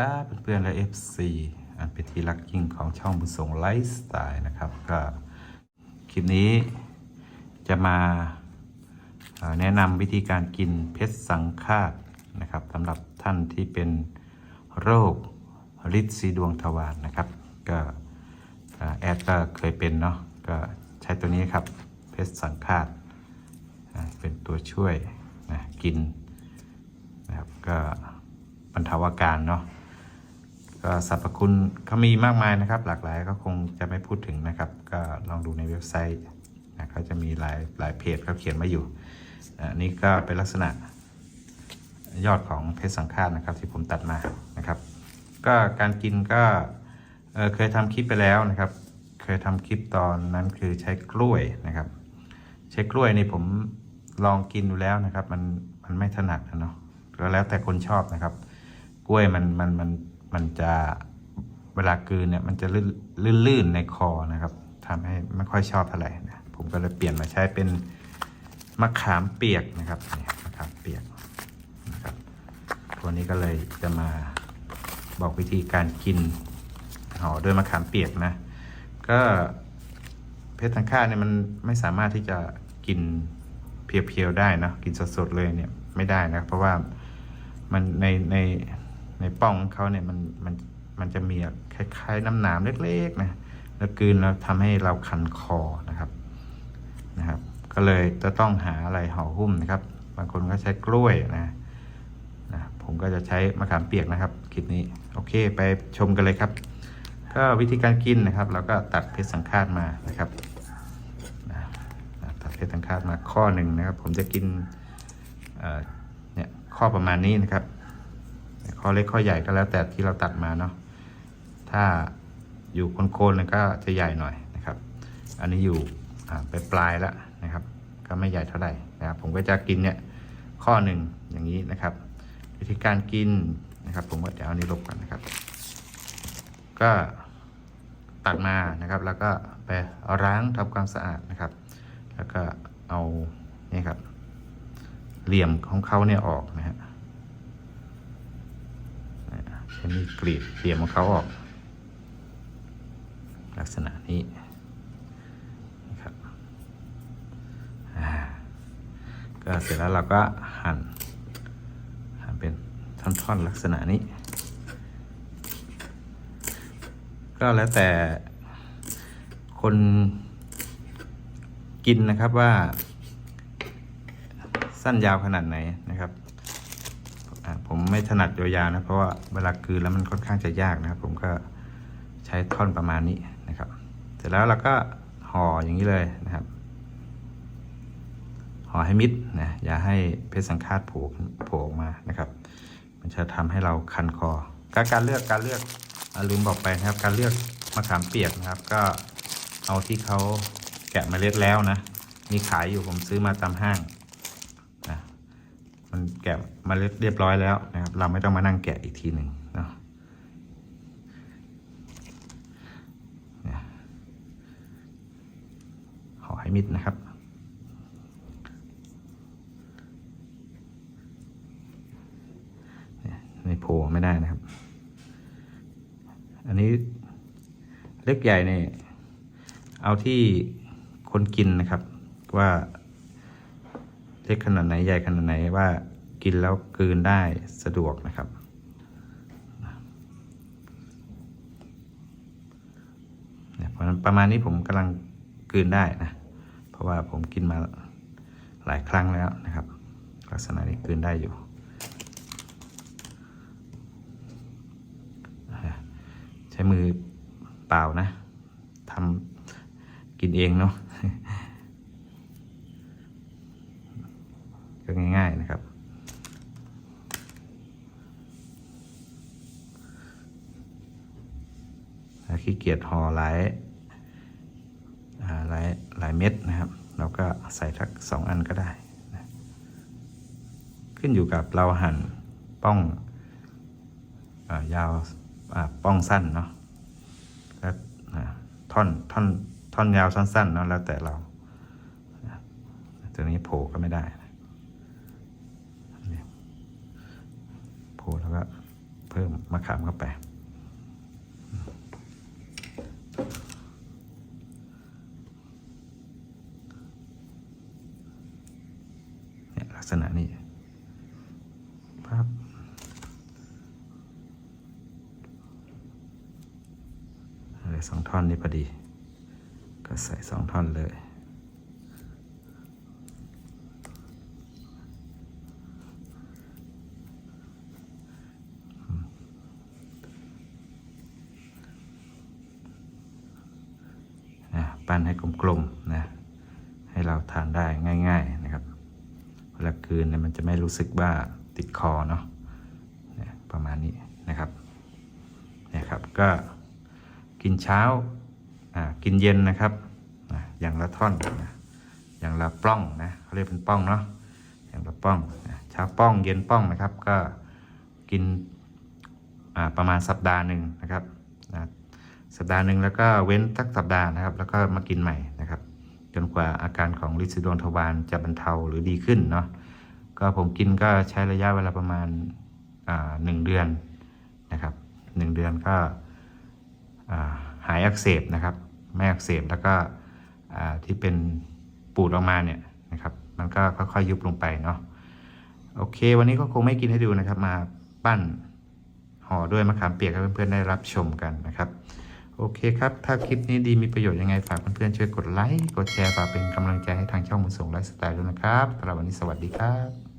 ครับเพื่อนๆและ FC อันเป็นที่รักยิ่งของช่องบุญส่งไลฟ์สไตล์นะครับก็คลิปนี้จะมาแนะนำวิธีการกินเพชรสังฆาตนะครับสำหรับท่านที่เป็นโรคฤทธิ์สีดวงทวารนะครับ ก็แอดก็เคยเป็นเนาะก็ใช้ตัวนี้ครับเพชรสังฆาตเป็นตัวช่วยนะกินนะครับก็บรรเทาอาการเนาะ ก็สรรพคุณเขามีมากมายนะครับ หลากหลายก็คงจะไม่พูดถึงนะครับ ก็ลองดูในเว็บไซต์นะเขาจะมีหลายหลายเพจเขาเขียนมาอยู่อันนี้ก็เป็นลักษณะยอดของเพชรสังฆาตนะครับ ที่ผมตัดมานะครับ ก็การกินก็เเคยทำคลิปไปแล้วนะครับ เคยทำคลิปตอนนั้นคือใช้กล้วยนะครับ ใช้กล้วยนี่ผมลองกินดูแล้วนะครับ มันมันไม่ถนัดนะเนาะก็แล้วแต่คนชอบนะครับ กล้วยมันมันมัน มันจะเวลากลืนเนี่ยมันจะลื่นลื่นนในคอนะครับทำให้ไม่ค่อยชอบเท่าไหร่นะผมก็เลยเปลี่ยนมาใช้เป็นมะขามเปียกนะครับนี่มะขามเปียกนะครับตัวนี้ก็เลยจะมาบอกวิธีการกินห่อด้วยมะขามเปียกนะ ก็เพชรทังค่าเนี่ยมันไม่สามารถที่จะกินเพียวๆได้นะกินสดๆเลยเนี่ยไม่ได้นะเพราะว่ามันในใน ในป้องของเขาเนี่ยมันมันมันจะมีคล้ายๆน้ำหนามเล็กๆนะแล้วกืนแล้วทำให้เราคันคอนะครับนะครับ ก็เลยจะต้องหาอะไรห่อหุ้มนะครับ บางคนก็ใช้กล้วยนะนะผมก็จะใช้มะขามเปียกนะครับคลิปนี้โอเคไปชมกันเลยครับ ก็วิธีการกินนะครับเราก็ตัดเพชรสังฆาตมานะครับนะตัดเพชรสังฆาตมาข้อหนึ่งนะครับ ผมจะกินเนี่ยข้อประมาณนี้นะครับ ข้อเล็กข้อใหญ่ก็แล้วแต่ที่เราตัดมาเนาะถ้าอยู่โคนๆเลยก็จะใหญ่หน่อยนะครับ อันนี้อยู่ไปปลายแล้วนะครับ ก็ไม่ใหญ่เท่าไหร่นะครับ ผมก็จะกินเนี่ยข้อหนึ่งอย่างนี้นะครับ วิธีการกินนะครับ ผมก็เดี๋ยวเอานี้ลบกันนะครับ ก็ตัดมานะครับ แล้วก็ไปล้างทำความสะอาดนะครับ แล้วก็เอานี่ครับเหลี่ยมของเขาเนี่ยออกนะฮะ ใช้มีดกรีดเหลี่ยมของเขาออก ลักษณะนี้นะครับก็เสร็จแล้วเราก็หั่น หั่นเป็นท่อนๆลักษณะนี้ ก็แล้วแต่คนกินนะครับว่าสั้นยาวขนาดไหน ผมไม่ถนัดยาวๆนะ เพราะว่าเวลากลืนแล้วมันค่อนข้างจะยากนะครับ ผมก็ใช้ท่อนประมาณนี้นะครับ เสร็จแล้วเราก็ห่ออย่างนี้เลยนะครับห่อให้มิดนะอย่าให้เพชรสังฆาตโผล่โผล่ออกมานะครับ มันจะทำให้เราคันคอการการเลือกการเลือกอลืมบอกไปนะครับ การเลือกมะขามเปียกนะครับ ก็เอาที่เขาแกะเมล็ดแล้วนะ มีขายอยู่ผมซื้อมาตามห้าง มันแกะมล็ดเรียบร้อยแล้วนะครับ เราไม่ต้องมานั่งแกะอีกทีหนึ่งเนาะห่อให้มิดนะครับในโพลไม่ได้นะครับ อันนี้เล็กใหญ่เนี่ยเอาที่คนกินนะครับว่า ล็กขนาดไหนใหญ่ขนาดไหนว่ากินแล้วกลืนได้สะดวกนะครับ ประมาณนี้ผมกำลังกลืนได้นะ เพราะว่าผมกินมาหลายครั้งแล้วนะครับ ลักษณะนี้กลืนได้อยู่ ใช้มือเปล่านะทำกินเองเนาะ ก็ง่าย ๆนะครับ ขี้เกียจห่อหลายหลายหลายเม็ดนะครับ เราก็ใส่ทักสองอันก็ได้นะขึ้นอยู่กับเราหั่นป้องอายาวาป้องสั้นเนาะแล้วท่อนท่อนท่อนยาวสั้นๆเนาะแล้วแต่เราตัวนี้โผล่ก็ไม่ได้นะนี่โผล่แล้วก็ เพิ่มมะขามเข้าไป เนี่ยลักษณะนี้ปั๊บอะไรสองท่อนนี้พอดี ก็ใส่สองท่อนเลย นะ ปั้นให้กลมๆนะให้เราทานได้ง่าย ๆนะครับเวลากืนเนี่ยมันจะไม่รู้สึกว่าติดคอเนาะประมาณนี้นะครับนี่ยครับก็กินเช้ากินเย็นนะครับอย่างละท่อนนะอย่างละปล้องนะเขาเรียกเป็นป้องเนาะอย่างละป้องเช้าป้องเย็นป้องนะครับ ก็กินประมาณสัปดาห์หนึ่งนะครับ สัปดาห์หนึ่งแล้วก็เว้นสักสัปดาห์นะครับ แล้วก็มากินใหม่นะครับ จนกว่าอาการของลิซิดวงทวารจะบรรเทาหรือดีขึ้นเนาะก็ผมกินก็ใช้ระยะเวลาประมาณหนึ่งเดือนนะครับหนึ่งเดือนก็าหายอักเสบนะครับไม่อักเสบแล้วก็ที่เป็นปูดออกมาเนี่ยนะครับ มันก็ค่อยๆยุบลงไปเนาะโอเค วันนี้ก็คงไม่กินให้ดูนะครับ มาปั้นห่อด้วยมะขามเปียกให้เพื่อนๆได้รับชมกันนะครับ โอเคครับ ถ้าคลิปนี้ดีมีประโยชน์ยังไง ฝากเพื่อนๆช่วยกดไลค์ กดแชร์ฝากเป็นกำลังใจให้ทางช่องมุนส่งไลฟ์สไตล์ด้วยนะครับสำหรับวันนี้สวัสดีครับ